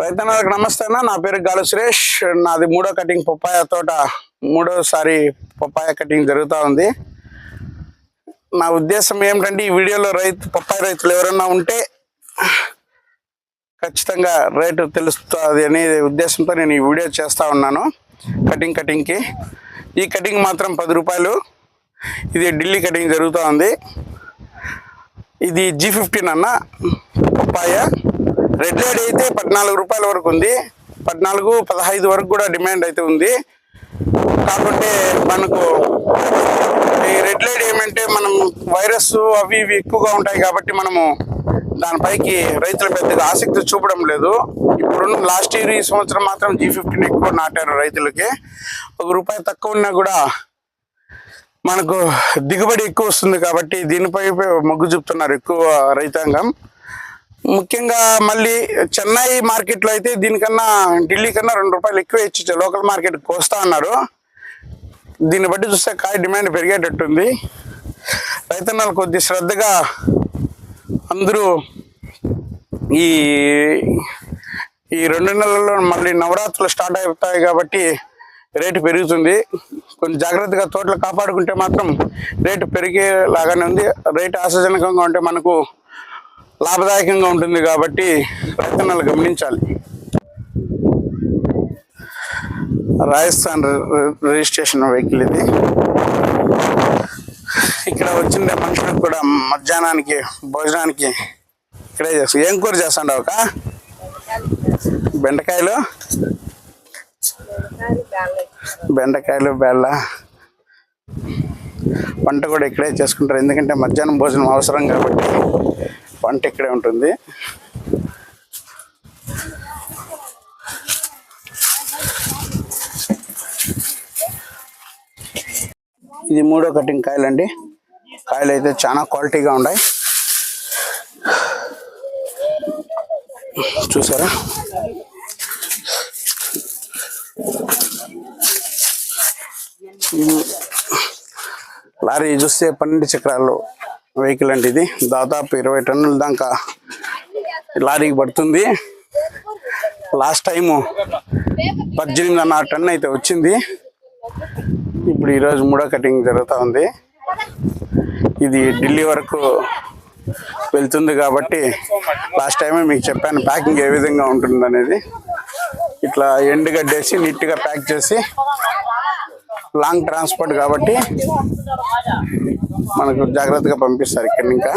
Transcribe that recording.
రైతన్నలకు నమస్తే అన్న. నా పేరు గాలు సురేష్. నాది మూడో కటింగ్ పప్పాయ తోట. మూడోసారి పప్పాయ కటింగ్ జరుగుతూ ఉంది. నా ఉద్దేశం ఏమిటంటే ఈ వీడియోలో రైతు పప్పాయ రైతులు ఎవరైనా ఉంటే ఖచ్చితంగా రేటు తెలుస్తుంది అనే ఉద్దేశంతో నేను ఈ వీడియో చేస్తూ ఉన్నాను. కటింగ్ కటింగ్కి. ఈ కటింగ్ మాత్రం పది రూపాయలు. ఇది ఢిల్లీ కటింగ్ జరుగుతూ ఉంది. ఇది జీ ఫిఫ్టీన్ అన్న. పప్పాయ. రెడ్ లైడ్ అయితే పద్నాలుగు రూపాయల వరకు ఉంది. పద్నాలుగు పదహైదు వరకు కూడా డిమాండ్ అయితే ఉంది. కాకుంటే మనకు ఈ రెడ్ లైట్ ఏమంటే మనం వైరస్ అవి ఇవి ఎక్కువగా ఉంటాయి కాబట్టి మనము దానిపైకి రైతులు పెద్దగా ఆసక్తి చూపడం లేదు. ఇప్పుడు లాస్ట్ ఇయర్ ఈ సంవత్సరం మాత్రం జీ ఫిఫ్టీన్ ఎక్కువ నాటారు రైతులకి. ఒక రూపాయి తక్కువ ఉన్నా కూడా మనకు దిగుబడి ఎక్కువ వస్తుంది కాబట్టి దీనిపై మొగ్గు చూపుతున్నారు ఎక్కువ రైతాంగం. ముఖ్యంగా మళ్ళీ చెన్నై మార్కెట్లో అయితే దీనికన్నా ఢిల్లీ కన్నా రెండు రూపాయలు ఎక్కువ ఇచ్చి లోకల్ మార్కెట్ కోస్తా అన్నారు. దీన్ని బట్టి చూస్తే కాయ డిమాండ్ పెరిగేటట్టుంది. రైతన్నలు కొద్ది శ్రద్ధగా అందరూ ఈ ఈ రెండు నెలల్లో మళ్ళీ నవరాత్రులు స్టార్ట్ అవుతాయి కాబట్టి రేటు పెరుగుతుంది. కొంచెం జాగ్రత్తగా తోటలు కాపాడుకుంటే మాత్రం రేటు పెరిగేలాగానే ఉంది. రేటు ఆశాజనకంగా ఉంటే మనకు లాభదాయకంగా ఉంటుంది కాబట్టి రైతన్నలు గమనించాలి. రాజస్థాన్ రిజిస్ట్రేషన్ వెహికల్ ఇది. ఇక్కడ వచ్చిన మనుషులకు కూడా మధ్యాహ్నానికి భోజనానికి ఇక్కడే చేస్తాం ఏం కూర చేస్తాడు ఒక బెండకాయలు? బెండకాయలు బెల్ల. వంట కూడా ఇక్కడే చేసుకుంటారు. ఎందుకంటే మధ్యాహ్నం భోజనం అవసరం కాబట్టి పంట ఇక్కడే ఉంటుంది. ఇది మూడో కటింగ్ కాయలు అండి కాయలు అయితే చాలా క్వాలిటీగా ఉన్నాయి. చూసారా? లారీ చూస్తే పన్నెండు చక్రాలు వెహికల్ అండి ఇది. దాదాపు ఇరవై టన్నుల దాకా లారీకి పడుతుంది. లాస్ట్ టైము పద్దెనిమిదిన్నర టన్ను అయితే వచ్చింది. ఇప్పుడు ఈరోజు మూడో కటింగ్ జరుగుతూ ఉంది. ఇది ఢిల్లీ వరకు వెళ్తుంది కాబట్టి లాస్ట్ టైమే మీకు చెప్పాను ప్యాకింగ్ ఏ విధంగా ఉంటుంది అనేది ఇట్లా ఎండుగడ్డేసి నీట్గా ప్యాక్ చేసి లాంగ్ ట్రాన్స్పోర్ట్ కాబట్టి మనకు జాగ్రత్తగా పంపిస్తారు ఇక్కడ ఇంకా.